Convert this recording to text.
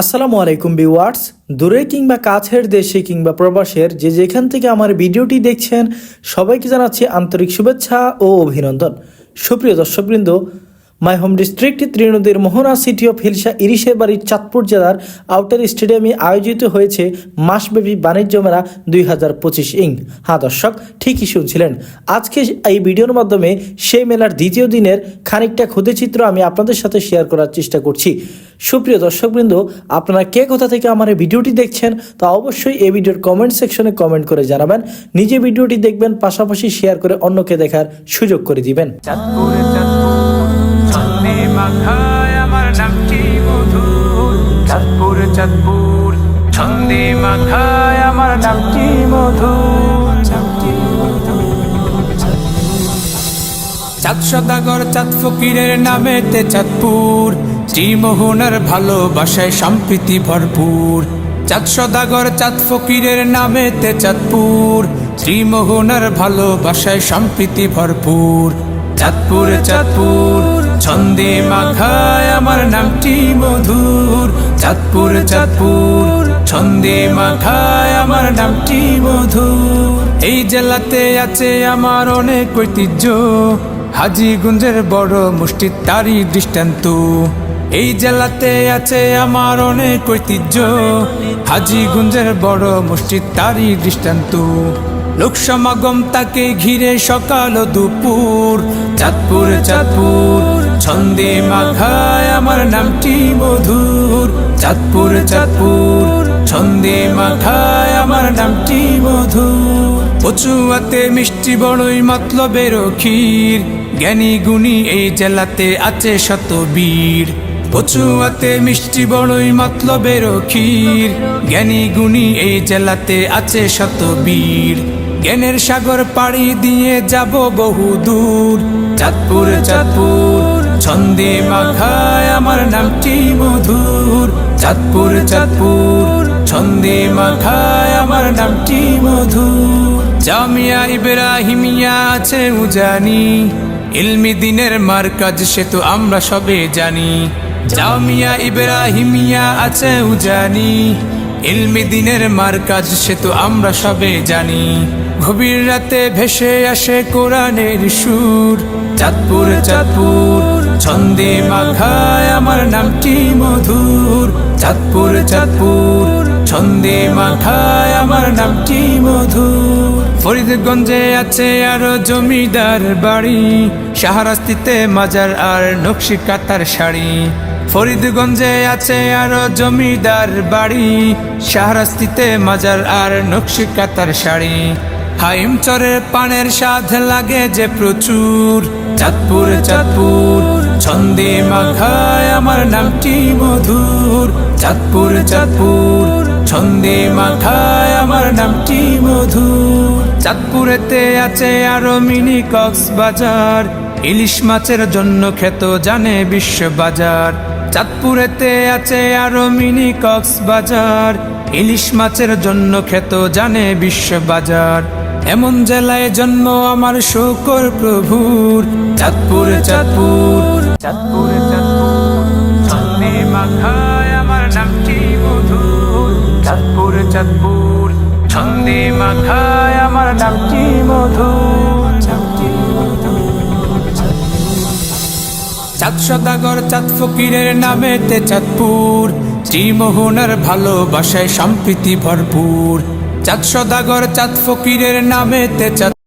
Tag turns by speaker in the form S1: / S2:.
S1: আসসালামু আলাইকুম বিওয়ার্স দূরে কিংবা কাছের দেশে কিংবা প্রবাসের যে যেখান থেকে আমার ভিডিওটি দেখছেন, সবাইকে জানাচ্ছি আন্তরিক শুভেচ্ছা ও অভিনন্দন। সুপ্রিয় দর্শকবৃন্দ মাই হোম ডিস্ট্রিক্ট ত্রিনদীর মোহনা সিটি অফ হিলসা ইরিশের বাড়ির চাঁদপুর জেলার আউটার স্টেডিয়ামে আয়োজিত হয়েছে মাসব্যাপী বাণিজ্য মেলা দুই হাজার পঁচিশ ইং। হ্যাঁ দর্শক, ঠিকই শুনছিলেন। আজকে এই ভিডিওর মাধ্যমে সেই মেলার দ্বিতীয় দিনের খানিকটা ক্ষুদিচিত্র আমি আপনাদের সাথে শেয়ার করার চেষ্টা করছি। সুপ্রিয় দর্শকবৃন্দ, আপনারা কে কোথা থেকে আমার এই ভিডিওটি দেখছেন, তা অবশ্যই এই ভিডিওর কমেন্ট সেকশনে কমেন্ট করে জানাবেন। নিজে ভিডিওটি দেখবেন, পাশাপাশি শেয়ার করে অন্যকে দেখার সুযোগ করে দিবেন।
S2: ছন্দে মাখায় আমার নামটি মধুর চাঁদপুরে, চাঁদপুর। ছন্দে মাখায় আমার নামটি মধুর চাঁদ সদাগর, চাঁদ ফকিরের নামেতে চাঁদপুর। শ্রীমোহনার ভালোবাসায় সম্প্রীতি ভরপুর। চাঁদ সদাগর, চাঁদ ফকিরের নামেতে চাঁদপুর। শ্রীমোহনার ভালোবাসায় সম্প্রীতি ভরপুর। চাঁদপুর চাঁদপুর, ছন্দে মাখায় আমার নামটি মধুর। চাঁদপুর চাঁদপুর, ছন্দে মাখায় আমার নামটি মধুর। এই জেলাতে আছে আমার অনেক ঐতিহ্য। হাজিগুঞ্জের বড় মুষ্টি তারই দৃষ্টান্ত। এই জেলাতে আছে আমার অনেক ঐতিহ্য। হাজিগুঞ্জের বড় মুষ্টি তারই দৃষ্টান্ত। লোক সমাগম তাকে ঘিরে সকাল দুপুর। চাঁদপুর চাঁদপুর, ছন্দে মাখায় আমার নামটি মধুর। চাঁদপুর চাঁদপুর, ছন্দে মাখায় আমার নামটি মধুর। পচুয়াতে মিষ্টি বড়ই মতলবের ক্ষীর। জ্ঞানী গুণী এই জেলাতে আছে শত বীর। পচুয়াতে মিষ্টি বড়ই মতলবের ক্ষীর। জ্ঞানী গুণী এই জেলাতে আছে শত বীর। জ্ঞানের সাগর পাড়ি দিয়ে যাব বহু দূর। চাঁদপুর চাঁদপুর, ছন্দে মাখায় আমার নামটি মধুর। চাঁদপুর চাঁদপুর, ছন্দে মাখায় আমার নামটি মধুর। জামিয়া ইব্রাহিমিয়া আছে উজানি, ইলমি দিনের মার্কাজ সে তো আমরা সবে জানি। জামিয়া ইব্রাহিমিয়া আছে উজানি, ইলমি দিনের মার্কাজ সে তো আমরা সবে জানি। গভীর রাতে ভেসে আসে কোরআনের সুর। চাঁদপুর চাঁদপুর, ছন্দে মাখায় আমার নামটি মধুর। চাঁদপুর চাঁদপুর, ছন্দে মাখায় আমার নামটি মধুর। ফরিদগঞ্জে আছে আরও জমিদার বাড়ি। শাহরাস্তিতে মাজার আর নকশি কাতার শাড়ি। ফরিদগঞ্জে আছে আরও জমিদার বাড়ি। শাহরাস্তিতে মাজার আর নকশি কাতার শাড়ি। হাইম চরের পানের স্বাদ লাগে যে প্রচুর। চাঁদপুর চাঁদপুর, ছন্দে মাখায় আমার নামটি মধুর। চাঁদপুর চাঁদপুর, ছন্দে মাখায় আমার নামটি মধুর। চাঁদপুরেতে আছে আরও মিনি কক্স বাজার। ইলিশ মাছের জন্য খেত জানে বিশ্ব বাজার। চাঁদপুরেতে আছে আরও মিনি কক্স বাজার। ইলিশ মাছের জন্য খেত জানে বিশ্ব বাজার। এমন জেলায় জন্ম আমার শোকর প্রভুর। চাঁদপুর চাঁদপুর। চাঁদপুর চাঁদপুর। ছন্দে মাখায় আমার নামটি মধুর? চাঁদপুর চাঁদপুর। ছন্দে মাখায় আমার নামটি মধুর? চাঁদ সদাগর চাঁদ ফকিরের নামেতে চাঁদপুর। শ্রীমোহনার ভালোবাসায় সম্প্রীতি ভরপুর। চাঁদ সদাগর চাঁদ ফকিরের নামেতে চাঁদ